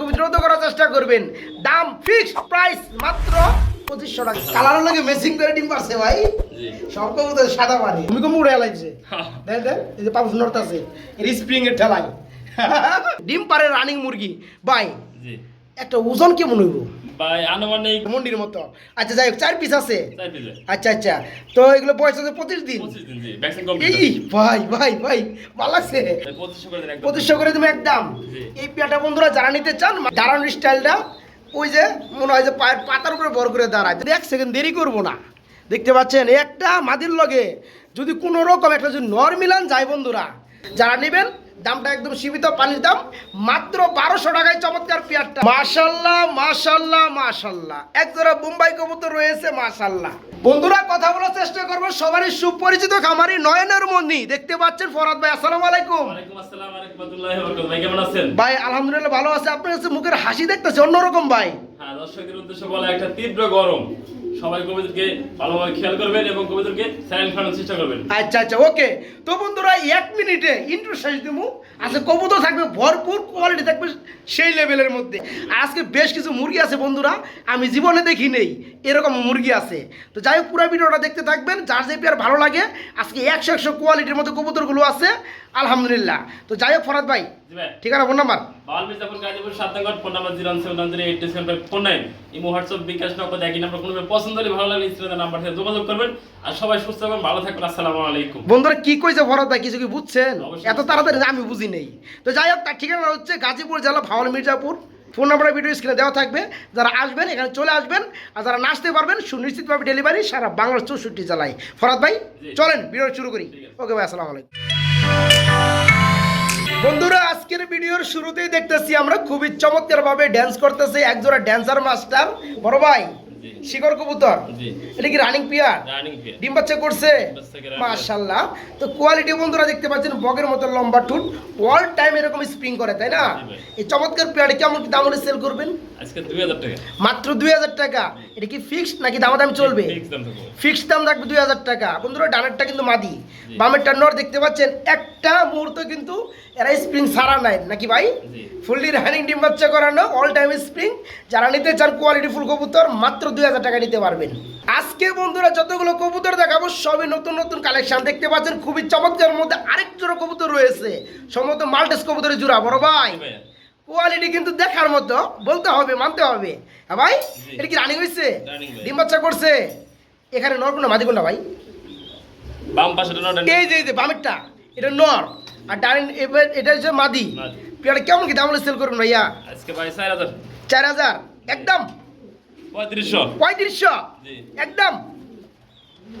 খুব দ্রুত করার চেষ্টা করবেন। দাম ফিক্সড প্রাইস মাত্র পঁচিশশো টাকা। কালারের লাগে মেসিং করে ডিম পারছে ভাই? সব কবুতর সাদা পানি তুমি কম উড়ে লাগছে। দেখ দেখ এই যে পাউস নর্থ আছে এর স্প্রিং এর ঠেলাই ডিম পারে রানিং মুরগি। ভাই একটা ওজন কেমন হইব? ভাই আনুমানিক মন্ডির মতো। আচ্ছা যাই হোক চার পিস আছে। চার পিসে আচ্ছা আচ্ছা। তো এগুলো বয়স আছে পঁচিশ দিন। এই ভাই ভাই ভাই ভালো লাগছে পঁচিশশো করে দিন একদম। এই পেয়াটা বন্ধুরা যারা নিতে চান দাঁড়ানোর স্টাইলটা ওই যে মনে হয় যে পাতার উপরে বর করে দাঁড়ায়। এক সেকেন্ড দেরি করব না দেখতে পাচ্ছেন একটা মাদির লগে যদি কোনো রকম একটা যদি নর মিলান যায় বন্ধুরা যারা নেবেন দামটা একদম সীমিত পানির দাম মাত্র বারোশো টাকায় চমৎকার পেয়ারটা। মাশাল্লাহ মাশাল্লাহ মাশাল্লাহ। এক জোড়া বোম্বাই কবুতর রয়েছে মাশাল্লাহ। বন্ধুরা কথা বলার চেষ্টা করব। সবারই সুপরিচিত খামারি নয়নের মন্দি দেখতে পাচ্ছেন ফরাদ ভাই আসসালাম আলাইকুম। ভাই আলহামদুলিল্লাহ ভালো আছে। আপনার কাছে মুখের হাসি দেখতেছে অন্যরকম ভাই। হ্যাঁ উদ্দেশ্যে বলা একটা তীব্র গরম। সবাই কবিতাকে ভালোভাবে খেয়াল করবেন এবং সাইলেন্ট করার চেষ্টা করবেন। আচ্ছা আচ্ছা ওকে। তো বন্ধুরা এক মিনিটে ইন্ট্রো শেষ দিমু। আজকে কবুতর থাকবে ভরপুর কোয়ালিটি থাকবে সেই লেভেলের মধ্যে। আজকে বেশ কিছু মুরগি আছে বন্ধুরা আমি জীবনে দেখি নেই এরকম মুরগি আছে। তো যাই হোক পুরো ভিডিওটা দেখতে থাকবেন যার যে পেয়ার ভালো লাগে আজকে একশো একশো কোয়ালিটির মধ্যে কবুতরগুলো আছে আলহামদুলিল্লাহ। তো যাই হোক ফরাদ ভাই ভাই। ঠিকানা ফোন নাম্বার বাওয়াল মির্জাপুর গাজীপুর সাত নম্বর phone number zero seven eight seven nine imo WhatsApp bKash Nagad একই নাম্বার কোনো পছন্দ হলে ভালো লাগলে নাম্বার থেকে যোগাযোগ করবেন। আর সবাই সুস্থ থাকবেন ভালো থাকবেন আসসালামু আলাইকুম। বন্ধুরা কি কইছে ভরত ভাই কিছু কি বুঝছেন? এত তাড়াতাড়ি আমি বুঝি নেই। তো যাই হোক তার ঠিকানা হচ্ছে গাজীপুর জেলা Bhawal Mirzapur. Phone number video স্ক্রিনে দেওয়া থাকবে। যারা আসবেন এখানে চলে আসবেন। আর যারা নাচতে পারবেন সুনিশ্চিতভাবে ডেলিভারি সারা বাংলার চৌষট্টি জেলায়। ফরাদ ভাই চলেন ভিডিও শুরু করি। ওকে ভাই আসসালামু আলাইকুম। বন্ধুরা আজকের ভিডিওর শুরুতেই দেখতেছি আমরা খুবই চমৎকার ভাবে ড্যান্স করতেছে একজোড়া ড্যান্সার মাস্টার বড় ভাই শিকর কবুতর? এটা কি রানিং পিয়া ডিম বাচ্চা করছে? মাশাল্লাহ তো কোয়ালিটি বন্ধুরা দেখতে পাচ্ছেন বগের মতো লম্বা ঠুট। অল টাইম এরকম স্প্রিং করে তাই না? এই চমৎকার পেয়ারে কেমন কি দাম সেল করবেন? আজকে দুই হাজার টাকা। মাত্র দুই হাজার টাকা। এটা কি ফিক্সড নাকি দামাদামি চলবে? ফিক্সড দাম থাকবে। দুই হাজার টাকা। বন্ধুরা ডানেরটা কিন্তু মাদি। বামেরটা নর দেখতে পাচ্ছেন? একটা মুহূর্ত কিন্তু এরা স্প্রিং সারা নাই নাকি ভাই? ফুললি রানিং ডিম বাচ্চা করানো অল টাইম স্প্রিং যারা নিতে চান কোয়ালিটি ফুল কবুতর মাত্র দুই হাজার টাকা নিতে পারবেন। আজকে বন্ধুরা যতগুলো কবুতর দেখাবো সবই নতুন নতুন কালেকশন দেখতে পাচ্ছেন খুবই চমৎকার মধ্যে আরেক জোড়া কবুতর রয়েছে। সম্ভবত মাল্টেস কবুতরের জোড়া বড় ভাই। কোয়ালিটি কিন্তু দেখার মতো বলতে হবে মানতে হবে। হ্যাঁ ভাই? এটা কি রানিং হয়েছে ডিম বাচ্চা করছে। এখানে নর কোনটা মাদি কোনটা ভাই? বাম পাশে এই যে এই যে বামেরটা। এটা নর। আর এবার এটা হচ্ছে মাদি। মাদি। কেমন কি দাম হলে সেল করবেন ভাইয়া? আজকে ভাই চার হাজার। চার হাজার? একদম। পঁয়ত্রিশশো। পঁয়ত্রিশশো? একদম।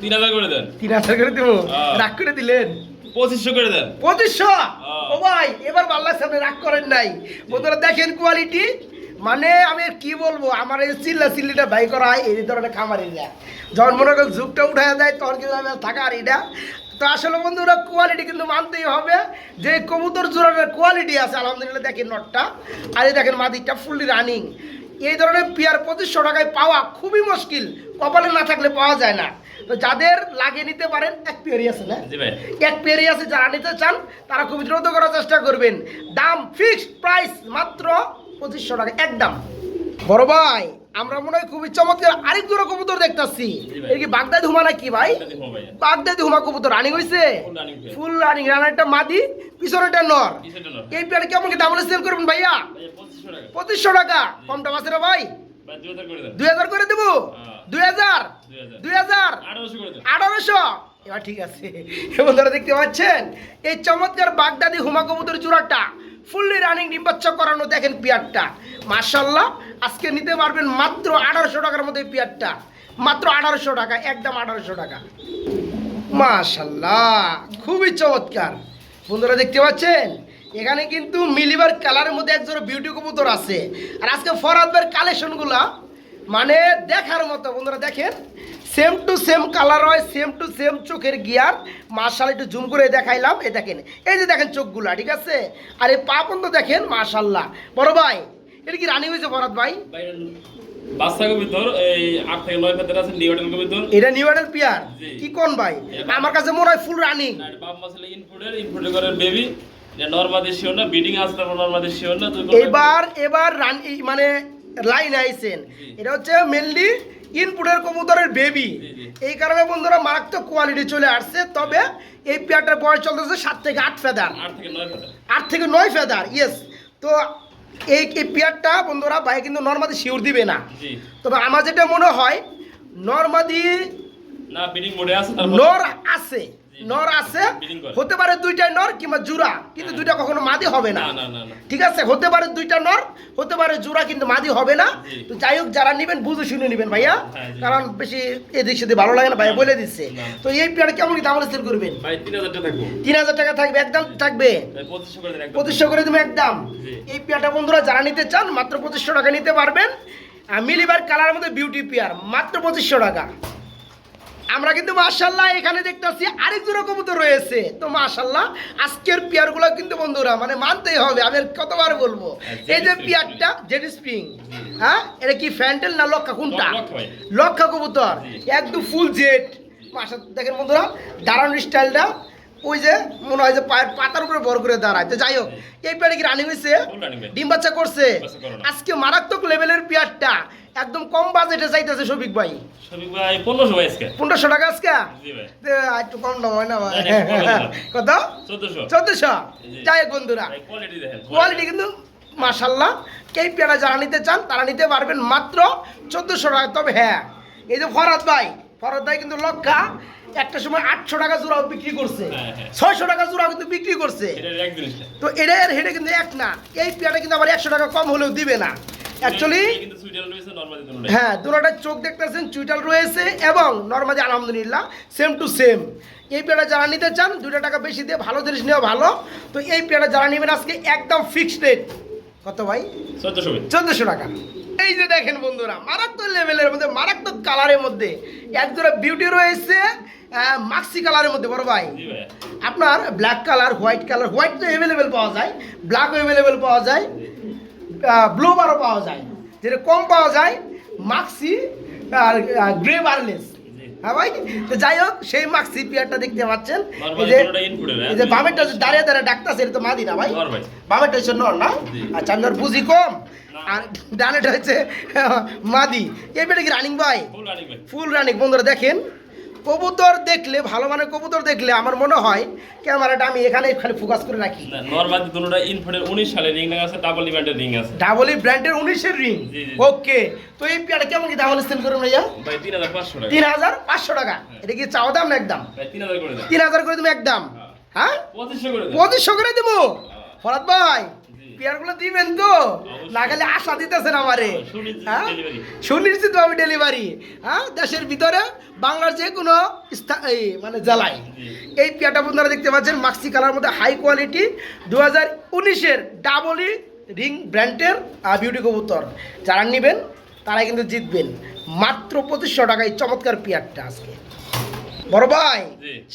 তিন হাজার করে দেন। তিন হাজার করে দেবো। রাগ করে দিলেন। পঁচিশশো করে দেন। পঁচিশশো হ্যাঁ। ও ভাই এবার বাল্লার সামনে রাগ করেন নাই। বন্ধুরা দেখেন কোয়ালিটি মানে আমি কি বলব আমার এই চিল্লা চিল্লিটা বাই করা হয় এই ধরনের খামার এরিয়া যখন মনে করেন ঝুঁকটা উঠা যায় তখন কিন্তু আমি থাকা আর এটা তো আসলে বন্ধুরা কোয়ালিটি কিন্তু মানতেই হবে। যে কবুতর জোড়ার কোয়ালিটি আছে আলহামদুলিল্লাহ দেখেন নটটা। আর এই দেখেন মাদিকটা ফুললি রানিং এই ধরনের পেয়ার পঁচিশশো টাকায় পাওয়া খুবই মুশকিল। কপালে না থাকলে পাওয়া যায় না। যাদের লাগে নিতে পারেন এক পেয়ারই আছে না? জি ভাই। এক পেয়ারই আছে যারা নিতে চান তারা খুব দ্রুত করার চেষ্টা করবেন। দাম ফিক্সড প্রাইস মাত্র পঁচিশশো টাকা একদম। বড় ভাই আমরা মনে হয় খুবই চমৎকার আরেক জোড়া কবুতর দেখতেছি। এর কি বাগদাদি হুমা নাকি ভাই? বাগদাদি হুমা কবুতর রানিং হয়েছে পেয়ার। ফুল রানিং রানারটা মাদি পিছনেটা নর। এই পেয়ারে কেমন কি দাম সেল করবেন ভাইয়া? পঁচিশশো টাকা। কমটা আছে ভাই? ভাই দুই হাজার করে দেন। দুই হাজার করে দেবো? হ্যাঁ। দুই হাজার। দুই হাজার। আঠারোশো এবার ঠিক আছে। এবং ধরে দেখতে পাচ্ছেন? এই চমৎকার বাগদাদি হুমা কবুতর চূড়াটা ফুললি রানিং ডিম বাচ্চা করানো দেখেন পিয়ারটা। মার্শাল্লাহ আজকে নিতে পারবেন মাত্র আঠারোশো টাকার মধ্যে পিয়ারটা। মাত্র আঠারোশো টাকা একদম আঠারোশো টাকা। মাশাল্লাহ খুবই চমৎকার। বন্ধুরা দেখতে পাচ্ছেন? এখানে কিন্তু মিলিবার কালারের মধ্যে একজোড়া বিউটি কবুতর আছে। আর আজকে ফরাদবের কালেকশনগুলা মানে দেখার মতো বন্ধুরা দেখেন সেম টু সেম কালার হয় সেম টু সেম চোখের গিয়ার মার্শাল একটু জুম করে দেখাইলাম এই দেখেন এই যে দেখেন চোখগুলা ঠিক আছে? আর এই পা পর্যন্ত দেখেন মার্শাল্লাহ বড় ভাই এটা কি রানি হয়েছে ফরাদ ভাই? এটা নিউ অ্যাডাল পিয়ার কি কোন আমার কাছে মনে হয় ফুল রানিং। বেবি না বিডিং না এবার এবার রান মানে লাইন আইছেন। জি। এটা হচ্ছে মেনলি ইনপুটের কবুতরের বেবি। এই কারণে বন্ধুরা মারাত্মক কোয়ালিটি চলে আসছে তবে এই পেয়ারটার বয়স চলতেছে সাত থেকে আট ফেদার আট থেকে নয় ফেদার ইয়েস তো এই এই পেয়ারটা বন্ধুরা ভাই কিন্তু নর্মাদি শিওর দিবে না। তবে আমার যেটা মনে হয় নর্মাদি নর আছে। নর আছে হতে পারে দুইটাই নর কিংবা জুরা কিন্তু দুইটা কখনো মাদি হবে না। ঠিক আছে? হতে পারে দুইটা নর হতে পারে জোড়া কিন্তু মাদি হবে না। তো যাই হোক যারা নেবেন বুঝে শুনে নেবেন ভাইয়া। হ্যাঁ, কারণ বেশি এদিক সেদিক ভালো লাগে না ভাইয়া বলে দিচ্ছে। তো এই পেয়ার কেমন কি দাম সেল করবেন? তিন হাজার টাকা থাকব। একদম থাকবে। পঁচিশশো করে দেন একদম। এই পেয়ারটা বন্ধুরা যারা নিতে চান মাত্র পঁচিশশো টাকা নিতে পারবেন। আর মিলিবার কালার মধ্যে বিউটি পেয়ার মাত্র পঁচিশশো টাকা। আমরা কিন্তু মাশাল্লাহ এখানে দেখতেছি আরেক জোড়া কবুতর রয়েছে। তো মাশাল্লাহ আজকের পেয়ারগুলো কিন্তু বন্ধুরা মানে মানতেই হবে আমি কতবার বলব। হ্যাঁ, এই যে পেয়ারটা জেড স্প্রিং হ্যাঁ? এটা কি ফ্যান্টেল না লক্ষা কোনটা? লক্ষা কবুতর। একদম ফুল জেট মাশা দেখেন বন্ধুরা দাঁড়ানোর স্টাইলটা ওই যে মনে হয় যে পাতার উপরে বড় করে দাঁড়ায়। তো যাই হোক এই পেয়ারে কি রানিং হয়েছে। ডিম বাচ্চা করছে। আজকে মারাত্মক লেভেলের পেয়ারটা। একদম কম বাজেটে চাইতেছে শফিক ভাই। শফিক ভাই পনেরোশো ভাই আজকে। পনেরোশো টাকা আজকে? জি ভাই। একটু কম দাম হয় না ভাই। কত? চোদ্দশো। চোদ্দশো? জি। যাই বন্ধুরা। কোয়ালিটি দেখেন কোয়ালিটি কিন্তু মাশাল্লাহ এই পেয়ারা যারা নিতে চান তারা নিতে পারবেন মাত্র চোদ্দোশো টাকা। তবে হ্যাঁ এই যে ফরাদ ভাই ফরাদ ভাই কিন্তু লক্ষা একটা সময় আটশো টাকা জোড়াও বিক্রি করছে। হ্যাঁ, হ্যাঁ। ছয়শো টাকা জোড়া কিন্তু বিক্রি করছে। তো এটা হেডে কিন্তু এক না। এই পেয়ারা কিন্তু আবার একশো টাকা কম হলেও দিবে না। অ্যাকচুয়ালি হ্যাঁ দুটোটা চোখ দেখতেছেন চুইটাল রয়েছে এবং নর্মালি আলহামদুলিল্লাহ সেম টু সেম এই পেয়ারা যারা নিতে চান দুটো টাকা বেশি দিয়ে ভালো জিনিস নেওয়া ভালো। তো এই পেয়ারা যারা নেবেন আজকে একদম ফিক্সড রেট কত ভাই? চোদ্দশো টাকা। এই যে দেখেন বন্ধুরা মারাত্মক লেভেলের মধ্যে মারাত্মক কালারের মধ্যে। একজোড়া বিউটি রয়েছে মাক্সি কালারের মধ্যে বড় ভাই। আপনার black colour white colour white তো অ্যাভেলেবেল পাওয়া যায় ব্ল্যাক অ্যাভেলেবেল পাওয়া যায়। ব্লু বারও পাওয়া যায়। যেটা কম পাওয়া যায় মাক্সি আর গ্রে বারলেস হ্যাঁ ভাই? তো যাই হোক সেই মাক্সি পিয়ারটা দেখতে পাচ্ছেন। এই যে বামেরটা দাঁড়িয়ে দাঁড়িয়ে ডাকতেছে এটা তো মাদি না ভাই? বামেরটা হচ্ছে নর না। আচ্ছা নর বুঝি কম। আর ডানেটা হচ্ছে মাদি। এই পেটে কি রানিং ভাই ফুল রানিং বন্ধুরা দেখেন। কবুতর দেখলে ভালো মানের কবুতর দেখলে আমার মনে হয় ক্যামেরাটা আমি এখানে খালি ফোকাস করে রাখি। নরমালি দুটোটা ইনপুটের উনিশ সালে রিং আছে ডাবল ইভেন্টের রিং আছে। ডাবলি ব্র্যান্ডের উনিশের রিং জি, জি। ওকে তো এই পেয়ারটা কেমন কি দাম সেল করুন ভাইয়া? ভাই তিন হাজার পাঁচশো টাকা। তিন হাজার পাঁচশো টাকা। এটা কি চাওয়া দাম না একদম? ভাই তিন হাজার করে দেন। তিন হাজার করে তুমি একদম। হ্যাঁ। পঁচিশশো করে দেন। পঁচিশশো করে দেবো? ফরাদ ভাই। পেয়ারগুলো দিবেন তো। না গেলে আশা দিতেছেন আমারে। হ্যাঁ। সুনিশ্চিত ভাবে ডেলিভারি হ্যাঁ? দেশের ভিতরে বাংলার যে কোনো এই মানে জেলায়। এই পেয়ারটা আপনারা দেখতে পাচ্ছেন মাক্সি কালার মধ্যে হাই কোয়ালিটি দু হাজার উনিশের ডাবলি রিং ব্র্যান্ডের বিউটি কবুতর। যারা নেবেন তারাই কিন্তু জিতবেন। মাত্র পঁচিশশো টাকায় চমৎকার পেয়ারটা আজকে। বড় ভাই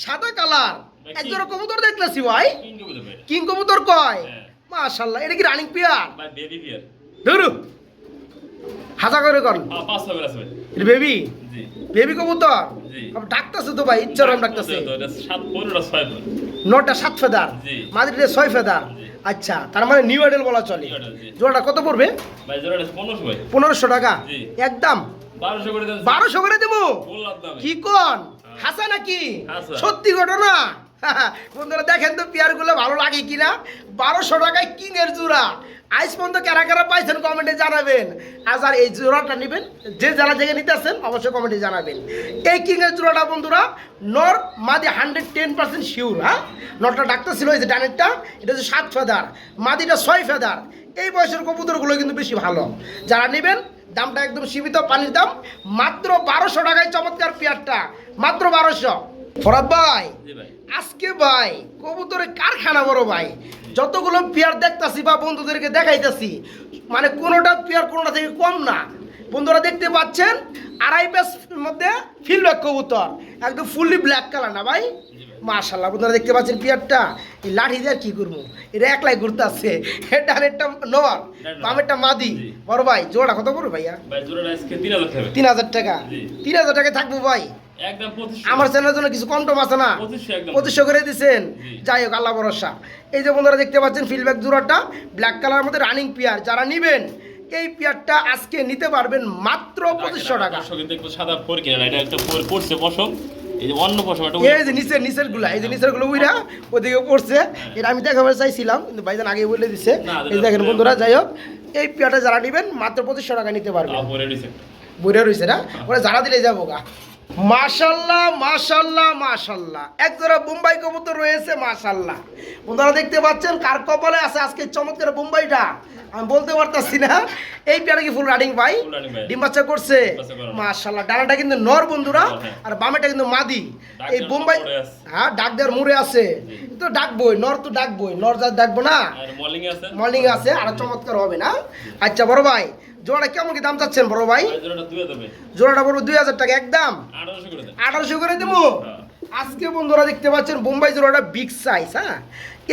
সাদা কালার? একজোড়া কবুতর দেখতেছি ভাই। কিং কবুতর ভাই। কিং কবুতর কয়? হ্যাঁ। মাশাল্লাহ এটা কি রানিং পেয়ার ভাই বেবি বিয়ার ধরু। হাজা করে কর। হ্যাঁ পাঁচশো করে আছে এটা বেবি জি। বেবি কবুতর? জি। ডাকতেছে তো ভাই ইচ্ছারম ডাকতেছে তো এটা সাত পনেরোটা ছয় নটা সাত ফেদার? জি। মাদ্রিদে ছয় ফেদার? আচ্ছা তার মানে নিউ আইডেল বলা চলে। জোড়াটা কত পড়বে? ভাই জোড়াটা পনেরোশো টাকা? একদম? বারোশো করে দেন। বারোশো করে দেবো? কি কোন? হাসা নাকি? সত্যি ঘটনা? বন্ধুরা, দেখেন তো পেয়ারগুলো ভালো লাগে কিনা? বারোশো টাকায় কিং এর জোড়া। আইস পর্যন্ত কারা কারা পাইছেন কমেন্টে জানাবেন। আজ আর এই জোড়াটা নেবেন, যে যারা থেকে নিতে আসেন অবশ্যই কমেন্টে জানাবেন। এই কিংয়ের জোড়াটা বন্ধুরা, নর মাদি হান্ড্রেড টেন পার্সেন্ট শিওর হ্যাঁ? নরটা ডাক্তার ছিল এই যে ডানেরটা, এটা হচ্ছে সাত ফেদার, মাদিটা ছয় ফেদার। এই বয়সের কবুতরগুলো কিন্তু বেশি ভালো। যারা নেবেন, দামটা একদম সীমিত পানির দাম, মাত্র বারোশো টাকায় চমৎকার পেয়ারটা, মাত্র বারোশো। ফরাদ ভাই আজকে ভাই কবুতরের কারখানা বড় ভাই। যতগুলো পেয়ার দেখতাছি বা বন্ধুদেরকে দেখাইতাছি মানে কোনোটা পেয়ার কোনোটা থেকে কম না। বন্ধুরা দেখতে পাচ্ছেন আড়াই পেস মধ্যে ফিলব্যাক কবুতর একদম ফুললি ব্ল্যাক কালার না ভাই? মাশাল্লাহ বন্ধুরা দেখতে পাচ্ছেন পেয়ারটা এই লাঠি দিয়ে কি করব? এটা একলাই ঘুরতে আসছে ডানেরটা নর বামেরটা মাদি। বড় ভাই জোড়া কত বড় ভাইয়া? তিন হাজার টাকা। তিন হাজার টাকা। থাকব ভাই? আমার চ্যানেলের জন্য কিছু কম টম আছে না? পঁচিশশো করে দিচ্ছেন যাই হোক আল্লাহ ভরসা। এই যে বন্ধুরা দেখতে পাচ্ছেন জোড়াটা ব্ল্যাক কালারের মধ্যে রানিং পেয়ার যারা নিবেন এই পেয়ারটা আজকে নিতে পারবেন মাত্র পঁচিশশো টাকা। দর্শক সাদা ফোর কিনে এটা একটা ফোর পড়ছে পশম। এই যে অন্য পশম এই যে নিচের নিচেরগুলা এই যে নিচেরগুলো উইরা ওদিকে পড়ছে এটা আমি দেখাবার চাইছিলাম কিন্তু ভাইজান আগে বলে দিছে। এই দেখেন বন্ধুরা যাই হোক এই পেয়ারটা যারা নিবেন মাত্র পঁচিশশো টাকা নিতে পারবেন। পরে বইরা রয়েছে না? ওরা যারা দিলে যাব গা। মাশাল্লাহ মাশাল্লাহ মাশাল্লাহ। এক জোড়া বোম্বাই কবুতর রয়েছে মাশাল্লাহ। বন্ধুরা দেখতে পাচ্ছেন কার কপালে আছে আজকে চমৎকার বোম্বাইটা? আমি বলতে পারতাছি না। এই পেয়ারা কি ফুল রানিং ভাই? ডিম বাচ্চা করছে। মাশাল্লাহ ডানাটা কিন্তু নর বন্ধুরা হ্যাঁ। আর বামেটা কিন্তু মাদি। এই বোম্বাই হ্যাঁ ডাক দেওয়ার মুড়ে আছে। তো ডাকবই নর তো ডাকবই নর যা ডাকবো না। মর্নিং আছে? আর চমৎকার হবে না? আচ্ছা বড় ভাই জোড়াটা কেমন কি দাম চাচ্ছেন বড় ভাই? জোড়াটা বড় দুই হাজার টাকা একদম আঠারোশো করে দেবে। হ্যাঁ। আজকে বন্ধুরা দেখতে পাচ্ছেন বোম্বাই জোড়াটা বিগ সাইজ হ্যাঁ?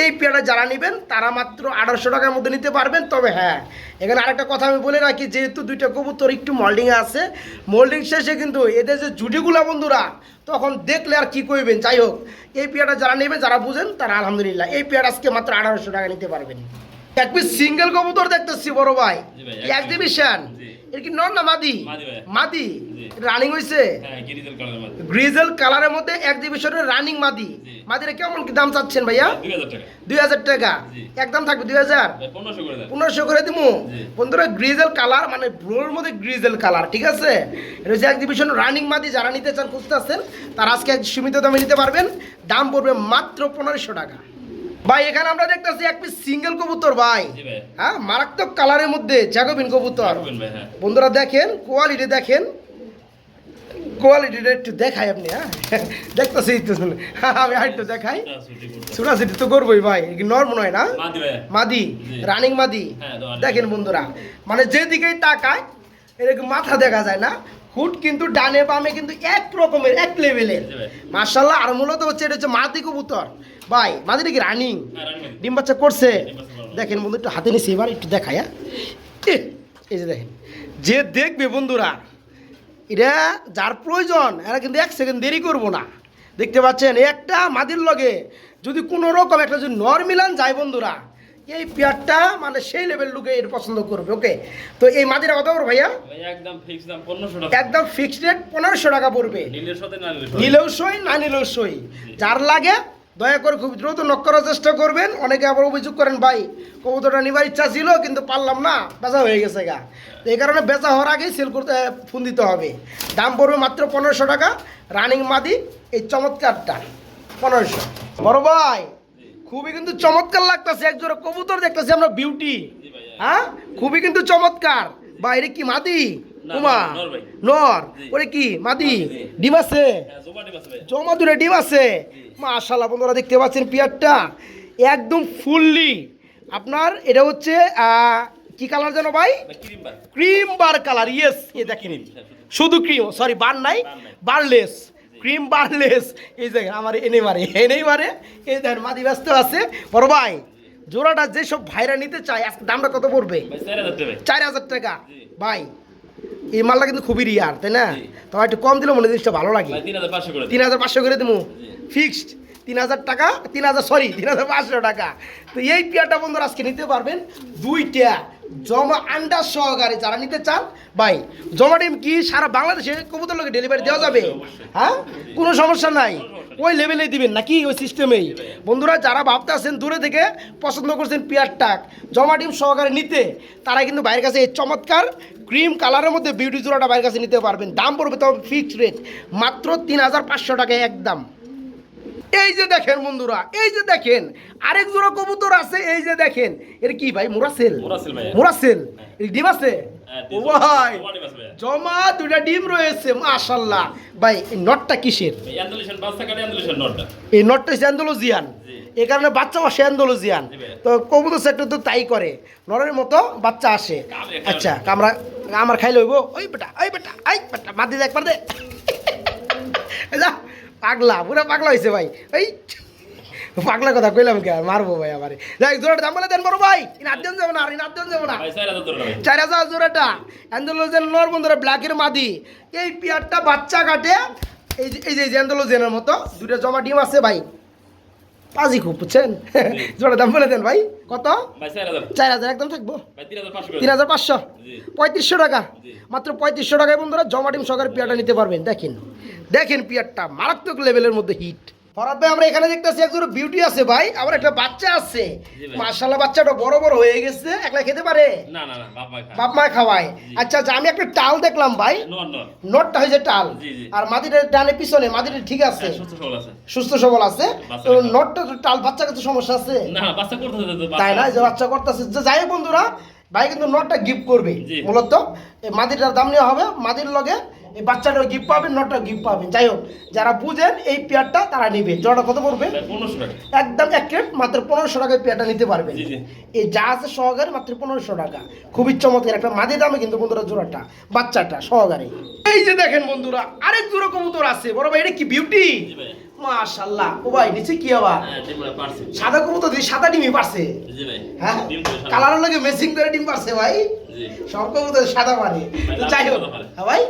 এই পেয়ারা যারা নেবেন তারা মাত্র আঠারোশো টাকার মধ্যে নিতে পারবেন। তবে হ্যাঁ এখানে আরেকটা কথা আমি বলে রাখি যেহেতু দুইটা কবুতর একটু মোল্ডিংয়ে আছে মোল্ডিং শেষে কিন্তু এদের যে জুটিগুলা বন্ধুরা তখন দেখলে আর কি করবেন যাই হোক এই পেয়ারটা যারা নেবেন যারা বুঝেন তারা আলহামদুলিল্লাহ এই পেয়ার আজকে মাত্র আঠারোশো টাকা নিতে পারবেন। এক পিস সিঙ্গেল কবুতর দেখতেছি বড় ভাই। এক্সিবিশন এর কি নর না মাদি? মাদি। রানিং হয়েছে হ্যাঁ কালারের মধ্যে গ্রিজেল কালারের মধ্যে এক্সিবিশনের রানিং মাদি। মাদিরে কেমন কি দাম চাচ্ছেন ভাইয়া? দুই হাজার টাকা। একদম থাকবে দুই হাজার? পনেরোশো করে দিবো বন্ধুরা গ্রিজেল কালার মানে ব্লোর মধ্যে গ্রিজেল কালার ঠিক আছে? হচ্ছে এক্সিবিশন রানিং মাদি যারা নিতে চান খুঁজতে আসছেন তারা আজকে সীমিত দামে নিতে পারবেন। দাম পড়বে মাত্র পনেরোশো টাকা। ভাই এখানে আমরা দেখতেছি এক পিস সিঙ্গেল কবুতর ভাই। হ্যাঁ মারাত্মক কালারের মধ্যে জ্যাকোবিন কবুতর। হ্যাঁ। বন্ধুরা দেখেন কোয়ালিটি দেখেন। কোয়ালিটিটা একটু দেখাই আপনি হ্যাঁ? দেখতেছি তো আমি আরেকটু দেখাই। ছোটাছুটি তো করবোই ভাই নর্ম নয় না? মাদি। রানিং মাদি হ্যাঁ, দেখেন বন্ধুরা মানে যেদিকেই তাকায় এরকম মাথা দেখা যায় না? হুট কিন্তু ডানে বামে কিন্তু এক রকমের এক লেভেলের মার্শাল্লাহ আর মূলত হচ্ছে এটা হচ্ছে মাদি কবুতর। ভাই মাদিটা কি রানিং ডিম বাচ্চা করছে। দেখেন বন্ধু একটু হাতে নিছি এবার একটু দেখাই হ্যাঁ? এই যে দেখেন যে দেখবে বন্ধুরা এটা যার প্রয়োজন এরা কিন্তু এক সেকেন্ড দেরি করব না। দেখতে পাচ্ছেন একটা মাদির লগে যদি কোনো রকম একটা যদি নর মিলান যায় বন্ধুরা এই পেয়ারটা মানে সেই লেভেল লোকে এর পছন্দ করবে ওকে তো এই মাদিরা কত করব ভাইয়া? ভাই একদম ফিক্স দাম পনেরোশো টাকা। একদম ফিক্সড রেট পনেরোশো টাকা পড়বে। নীলের সাথে না নিলেও সই না নিলেও সই যার লাগে দয়া করে খুব দ্রুত নক করার চেষ্টা করবেন। অনেকে আবার অভিযোগ করেন ভাই কবুতরটা নিবার ইচ্ছা ছিল কিন্তু পারলাম না বেচা হয়ে গেছে গা। তো এই কারণে বেচা হওয়ার আগেই সেল করতে ফোন দিতে হবে। দাম পড়বে মাত্র পনেরোশো টাকা। রানিং মাদি এই চমৎকারটা পনেরোশো। বড় ভাই খুবই কিন্তু চমৎকার লাগতেছে। একজোড়া কবুতর দেখতেছি আমরা বিউটি হ্যাঁ? খুবই কিন্তু চমৎকার। বা এটা কি মাদি? উমা নর। ওরে কি মাদি? ডিম আছে? হ্যাঁ জমা দূরে ডিম আছে? মাশাল্লাহ বন্ধুরা দেখতে পাচ্ছেন পিয়ারটা। একদম ফুললি। আপনার এটা হচ্ছে কি কালার যেন ভাই? ক্রিম ভাই ক্রিম বার কালার ইয়েস এ দেখেন। শুধু ক্রিম সরি বার নাই। বারলেস ক্রিম বারলেস এই দেখেন আমার এনে মারে এনেই মারে এই দেখেন মাদি ব্যস্ত আছে। বড় ভাই জোড়াটা যেসব ভাইরা নিতে চায় আজকে দামটা কত পড়বে? চার হাজার টাকা। ভাই এই মালটা কিন্তু খুবই রিয়ার তাই না। তোমার একটু কম দিলে মনে জিনিসটা ভালো লাগে। তিন হাজার পাঁচশো করে দেবো ফিক্সড তিন হাজার টাকা তিন হাজার সরি তিন হাজার পাঁচশো টাকা। তো এই পেয়ারটা বন্ধুরা আজকে নিতে পারবেন দুইটা। জমা আন্ডার সহকারে যারা নিতে চান, ভাই, জমা ডিম কি সারা বাংলাদেশে কবুতর লোকে ডেলিভারি দেওয়া যাবে? হ্যাঁ? কোনো সমস্যা নাই। ওই লেভেলে দিবেন নাকি? ওই সিস্টেমেই বন্ধুরা, যারা ভাবতে আছেন দূরে থেকে পছন্দ করছেন পেয়ারটাক জমা ডিম সহকারে নিতে, তারা কিন্তু বাইরের কাছে এই চমৎকার ক্রিম কালারের মধ্যে বিউটি জোড়াটা বাইরের কাছে নিতে পারবেন। দাম পড়বে তবে ফিক্সড রেট মাত্র তিন হাজার পাঁচশো টাকায় একদম। এই যে দেখেন বন্ধুরা এই যে দেখেন আরেক জোড়া কবুতর আছে এই যে দেখেন। এর কি ভাই মোরাসেল? মোরাসেল। ডিম আছে? হ্যাঁ, ভাই মাছ ভাই জমা দুইটা ডিম রয়েছে মাশাল্লাহ ভাই এই নটটা কিসের? এই নটটা হচ্ছে অ্যান্ডোলজিয়ান। এই কারণে বাচ্চা আসে অ্যান্ডোলজিয়ান তো কবুতর সেক্টর তো তাই করে। নরের মতো বাচ্চা আসে। আচ্ছা কামরা আমার খাইলে হইব। ওই বেটা ওই বেটা আই বেটা মাদি দে একবার দে। যা। পাগলা পুরো পাগলা হয়েছে ভাই। এই পাগলা কথা কইলাম কে মারবো ভাই আমারে। যাই জোড়াটা দাম বলে দেন বড় ভাই। ইনার দেন যাব না আর ইনার দেন যাব না। চার হাজার জোড়াটা অ্যান্ডোলজেন নর বন্ধুরা ব্ল্যাকের মাদি। এই পেয়ারটা বাচ্চা কাটে। এই যে এই যে জেন্দলো মতো দুটো জমা ডিম আছে ভাই। পাজি খুব বুঝছেন? জোড়া দাম বলে দেন ভাই। কত? ভাই চার হাজার। একদম থাকব। ভাই তিন হাজার পাঁচশো পঁয়ত্রিশশো টাকা। মাত্র পঁয়ত্রিশশো টাকায় বন্ধুরা জমা ডিম সহকারে পেয়ারটা নিতে পারবেন। দেখেন। দেখেন পেয়ারটা মারাত্মক লেভেলের মধ্যে হিট ফরাদ ভাই আমরা এখানে দেখতেছি একজন বিউটি আছে ভাই আবার একটা বাচ্চা আছে। জি বাচ্চাটা বড় বড় হয়ে গেছে। একলা খেতে পারে? না না না বাপ মা খাওয়ায়। আচ্ছা আচ্ছা আমি একটা টাল দেখলাম ভাই। নর হয়েছে টাল। আর মাদিরের ডানে পিছনে মাদিরের ঠিক আছে। হ্যাঁ, সুস্থ সবল আছে। তো। নোটটা টাল বাচ্চা কাছে সমস্যা আছে। না বাচ্চা করতে তাই না? যে বাচ্চা করতেছে। যে যাই বন্ধুরা ভাই কিন্তু নোটটা গিফট করবে। মূলত। এই মাদিরটার দাম নেওয়া হবে মাদির লগে এই বাচ্চাটাও গিফট পাবেন নোটটা গিফট পাবেন যাই হোক যারা বুঝেন এই পেয়ারটা তারা নিবে। জোড়া কত পড়বে? একদম এক প্লেট মাত্র পনেরোশো টাকায় পেয়ারটা নিতে পারবেন। এই যা আছে সহকারে মাত্র পনেরোশো টাকা। খুবই চমৎকার একটা মাদি দামে কিন্তু বন্ধুরা জোড়াটা বাচ্চাটা সহকারে। এই যে দেখেন বন্ধুরা আরেক জোড়া কবুতর আছে। বড় ভাই এটা কি বিউটি মাশাল্লাহ ও ভাই নিচে কি আবার? হ্যাঁ সাদা কবুতর দিয়ে সাদা ডিমই পারছে। হ্যাঁ? ডিম কালারের লাগে মেসিং করে ডিম পারছে ভাই। সব কবুতর সাদা পারে তো যাই হোক হ্যাঁ ভাই?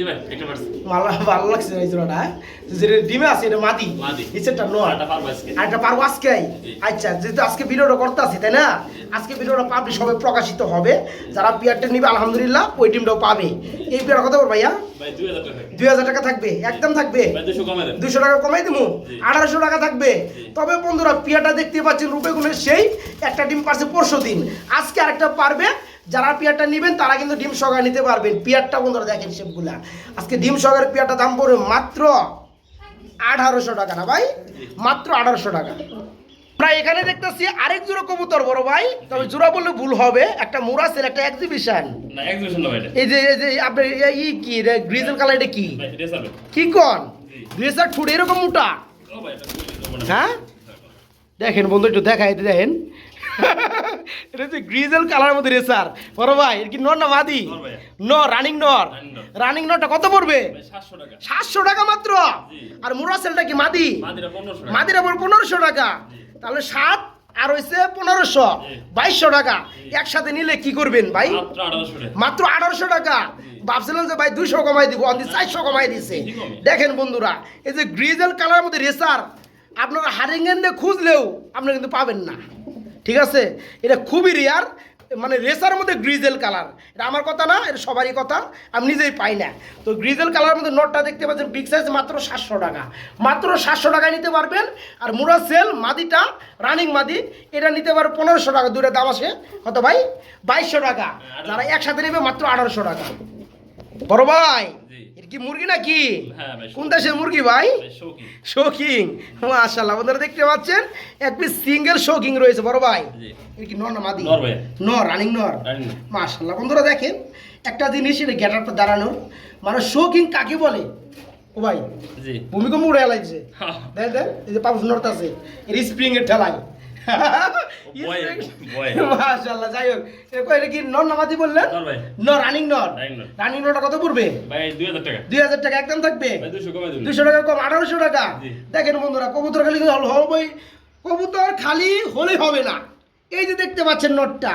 জি ভাই একটা পারছি। ভালো ভালো লাগছে এই জোড়াটা হ্যাঁ? যেটা ডিমে আছে এটা মাদি। মাদি। নিচেরটা নয়। আটা পারব আজকে। আর এটা পারব আজকে? আচ্ছা যেহেতু আজকে ভিডিওটা করতে আছি তাই না? আজকে ভিডিওটা পাবলিশ হবে প্রকাশিত হবে। যারা পিয়ারটা নিবে আলহামদুলিল্লাহ ওই টিমটাও পাবে। এই পিয়ার কত করব ভাইয়া? ভাই দুই হাজার টাকা। থাকবে? একদম থাকবে? দুশো টাকা কমাই দেবো। আঠারোশো টাকা থাকবে। তবে বন্ধুরা পিয়াটা দেখতে পাচ্ছেন রূপে গুণের সেই একটা ডিম পারছে পরশু দিন। আজকে আরেকটা পারবে যারা পিয়ারটা নেবেন তারা কিন্তু ডিম সহকারে নিতে পারবেন। পিয়ারটা বন্ধুরা দেখেন সেগুলা আজকে ডিম সহকারে পিয়ারটা দাম পড়বে মাত্র আঠারোশো টাকা না ভাই? মাত্র আঠারোশো টাকা। প্রায় এখানে দেখতেছি আরেক জোড়া কবুতর বড় ভাই তবে জোড়া বললে ভুল হবে। একটা মুরাসের একটা এক্সিবিশন এই যে এই যে আপনার ই কি? গ্রিজেল কালার এটা কি? কি কন? জি। ড্রেসার ঠুট এরকম মোটা। হ্যাঁ? দেখেন বন্ধু একটু দেখা এটা দেখেন। এটা হচ্ছে গ্রিজেল কালার মধ্যে রেসার। বড় ভাই এটা কি নর না মাদি। নর রানিং নর। রানিং নরটা কত পড়বে? সাতশো টাকা। মাত্র। আর মুরাসেলটা কি মাদি? মাদিরা আবার পনেরোশো টাকা। তাহলে সাত আর হয়েছে পনেরোশো। বাইশশো টাকা। একসাথে নিলে কি করবেন ভাই? মাত্র আঠারোশো টাকা। মাত্র আঠারোশো টাকা। ভাবছিলাম যে ভাই দুইশো কমাই দিব অন্তি চারশো কমাই দিছে। দেখেন বন্ধুরা এই যে গ্রিজেল কালার মধ্যে রেসার আপনারা হারিঙ্গেন খুঁজলেও আপনারা কিন্তু পাবেন না। ঠিক আছে? এটা খুবই রেয়ার মানে রেসার মধ্যে গ্রিজেল কালার এটা আমার কথা না এটা সবারই কথা আমি নিজেই পাই না। তো গ্রিজেল কালার মধ্যে নোটটা দেখতে পাচ্ছেন বিগ সাইজ মাত্র সাতশো টাকা। মাত্র সাতশো টাকায় নিতে পারবেন আর মুরা সেল মাদিটা রানিং মাদি এটা নিতে পারবে পনেরোশো টাকা দুটো দাম আছে। কত ভাই? বাইশশো টাকা। যারা একসাথে নেবে মাত্র আঠারোশো টাকা। বড় ভাই কি মুরগি না কি কোন দেশের মুরগি ভাই? শোকিং মাশাল্লাহ আপনারা দেখতে পাচ্ছেন এক পিস সিঙ্গেল শোকিং রয়েছে বড় ভাই। কি নর না মাদি? নর রানিং নর। মাশাল্লাহ বন্ধুরা দেখেন একটা জিনিস এটা গেটারটা দাঁড়ানোর মানে শোকিং কাকে বলে? ও ভাই ভূমিকম্প উড়ে লাগছে হ্যাঁ। দেখ দেখ এই যে পাউস নর্থ আছে এর স্প্রিং এর ঠেলায়। বয়, বয়। যাই হোক। এটা কি নর না বললেন? নর রানিং নর রানিং নরটা কত পড়বে? ভাই দুই হাজার টাকা। দুই হাজার টাকা একদম থাকবে? ভাই দুশো কমে দেবেন। দুশো টাকা কম আঠারোশো টাকা। দেখেন বন্ধুরা কবুতর খালি হবে কবুতর খালি হলে হবে না। এই যে দেখতে পাচ্ছেন নোটটা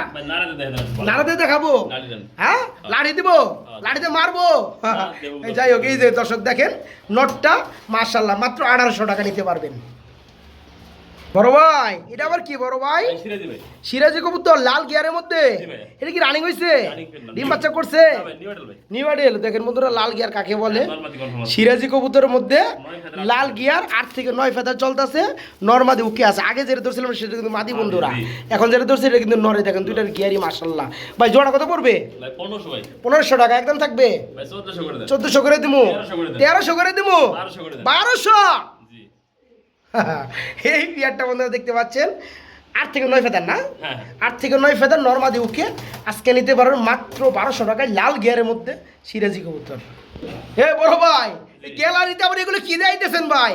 নাড়াতে দেখাবো? হ্যাঁ? লাড়ি দিব? লাড়িতে মারবো? হ্যাঁ, যাই হোক এই যে দর্শক দেখেন নোটটা মার্শাল্লাহ মাত্র আঠারোশো টাকা নিতে পারবেন। বড় ভাই এটা আবার কি বড় ভাই? সিরাজি কবুতর লাল গিয়ারের মধ্যে? এটা কি রানিং হয়েছে ডিম বাচ্চা করছে? হ্যাঁ নিউ মডেল দেখেন বন্ধুরা লাল গিয়ার কাকে বলে? নরমাদি সিরাজি কবুতরের মধ্যে লাল গিয়ার আট থেকে নয় ফেদার চলতেছে। নর্মাদি উকে আছে। আগে যেটা ধরছিলাম সেটা কিন্তু মাদি বন্ধুরা। এখন যেটা ধরছি এটা কিন্তু নরে। দেখেন দুইটার গিয়ারই মার্শাল্লাহ ভাই জোড়া কত পড়বে? পনেরোশো টাকা একদম থাকবে? চোদ্দশো করে দেন। চোদ্দশো করে দিবো 1300 করে দেন। তেরোশো করে দিবো বারোশো? এই বিয়ারটা বন্ধুরা দেখতে পাচ্ছেন। আট থেকে নয় ফেদার না? হ্যাঁ। আট থেকে নয় ফেদার নর্মাদি উকে আজকে নিতে পারবেন মাত্র বারোশো টাকায় লাল গিয়ারের মধ্যে সিরাজি কবুতর। হে বড় ভাই গ্যালারিতে আবার এগুলো কি দেখাইতেছেন ভাই?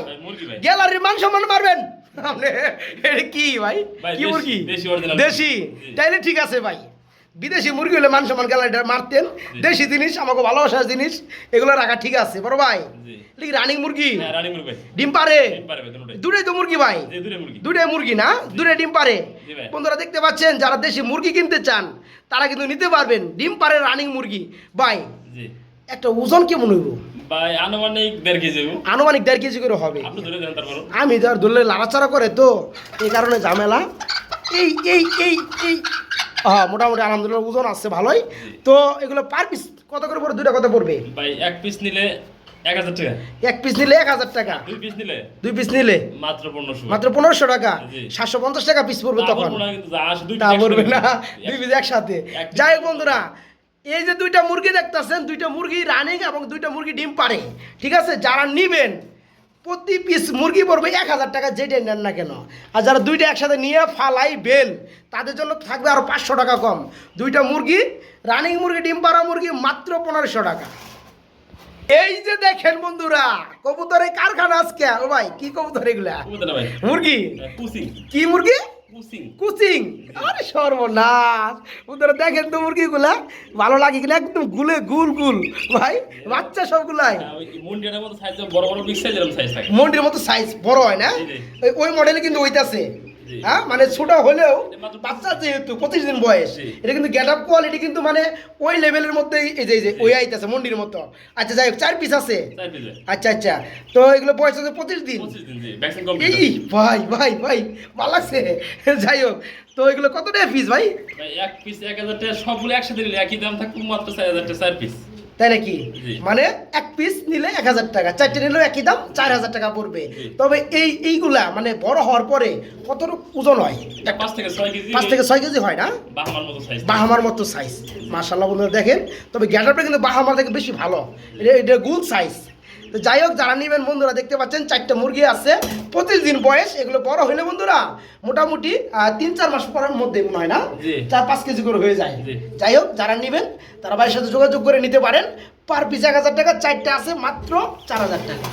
গ্যালারির মান সম্মান মারবেন? আপনি কি ভাই? কি মুরগি? দেশি। তাইলে ঠিক আছে ভাই। বিদেশি মুরগি হলে মান সম্মান গ্যালারিটা মারতেন। দেশি জিনিস আমাকে ভালোবাসার জিনিস এগুলো রাখা ঠিক আছে বড় ভাই। কি রানিং মুরগি? হ্যাঁ ডিম পারে? দুটোই। তো মুরগি ভাই। মুরগি। দুটোই মুরগি না? দুটোই ডিম পারে। বন্ধুরা দেখতে পাচ্ছেন যারা দেশি মুরগি কিনতে চান তারা কিন্তু নিতে পারবেন ডিম পারে রানিং মুরগি। ভাই একটা ওজন কেমন হইব? ভাই আনুমানিক দেড় কেজি আনুমানিক দেড় কেজি করে হবে। আমি ধর ধরলে লাড়াচাড়া করে তো এই কারণে ঝামেলা। এই এই এই এই হ্যাঁ মোটামুটি আলহামদুলিল্লাহ ওজন আসছে ভালোই। তো এগুলো পার পিস কত করে পড়বে? দুইটা কত পড়বে? ভাই এক পিস নিলে এক হাজার টাকা। এক পিস নিলে এক হাজার টাকা। দুই পিস নিলে? দুই পিস নিলে? মাত্র পনেরোশো। মাত্র পনেরোশো টাকা? সাতশো পঞ্চাশ টাকা পিস পড়বে তখন। তা পড়বে না। দুই পিস একসাথে। যাই হোক বন্ধুরা এই যে দুইটা মুরগি দেখতেছেন দুইটা মুরগি রানিং এবং দুইটা মুরগি ডিম পারে ঠিক আছে? যারা নিবেন প্রতি পিস মুরগি পড়বে এক হাজার টাকা যেটাই নেন না কেন? আর যারা দুইটা একসাথে নিয়ে ফালাই বেল তাদের জন্য থাকবে আরও পাঁচশো টাকা কম। দুইটা মুরগি রানিং মুরগি ডিম পাড়া মুরগি মাত্র পনেরোশো টাকা। এই যে দেখেন বন্ধুরা কবুতরের কারখানা আজকে। ও ভাই কি কবুতর এগুলা? মুরগি? কি মুরগি? কুচিং আরে সর্বনাশ। ওদের দেখেন তো মুরগিগুলা ভালো লাগে কিনা? একদম গুলে গুল গুল। ভাই বাচ্চা সবগুলাই। মন্ডির ওই মুন্ডিয়ার মতো সাইজ বড় বড় বিগ সাইজ এরকম সাইজ থাকে। মন্ডির মতো সাইজ বড় হয় না। ওই- ওই মডেলে কিন্তু ওইটাছে জি। হ্যাঁ মানে ছোট হলেও বাচ্চা যেহেতু পঁচিশ দিন বয়স এটা কিন্তু গেট আপ কোয়ালিটি কিন্তু মানে ওই লেভেলের মধ্যেই এই যে এই যে ওই আইতেছে মন্ডির মতো। আচ্ছা যাই হোক চার পিস আছে। আচ্ছা আচ্ছা। তো এগুলো বয়স আছে পঁচিশ দিন। এই ভাই ভাই ভাই ভালো লাগছে। যাই হোক তো এগুলো কত টাকা পিস ভাই? ভাই এক পিস এক হাজার টাকা সবগুলো একসাথে নিলে একই দাম থাকবে মাত্র চার হাজার টাকা চার পিস তাই নাকি? মানে এক পিস নিলে এক হাজার টাকা। চারটে নিলেও একই দাম চার হাজার টাকা পড়বে। তবে এই এইগুলা মানে বড় হওয়ার পরে কতটুকু ওজন হয়? পাঁচ থেকে ছয় কেজি। হয় না? বাহামার মতো সাইজ বাহামার মতো সাইজ মার্শাল্লাহ বন্ধুরা দেখেন। তবে গ্যাটারটা কিন্তু বাহামার থেকে বেশি ভালো। এটা এটা গুল সাইজ তো যাই হোক যারা নেবেন বন্ধুরা দেখতে পাচ্ছেন চারটে মুরগি আছে। পঁচিশ দিন বয়স এগুলো বড় হইলে বন্ধুরা? মোটামুটি আহ, তিন চার মাস পরের মধ্যে মনে হয় না? চার পাঁচ কেজি করে হয়ে যায়। যাই হোক যারা নেবেন তারা ভাইয়ের সাথে যোগাযোগ করে নিতে পারেন। পার পিস এক হাজার টাকা চারটে আছে মাত্র চার হাজার টাকা।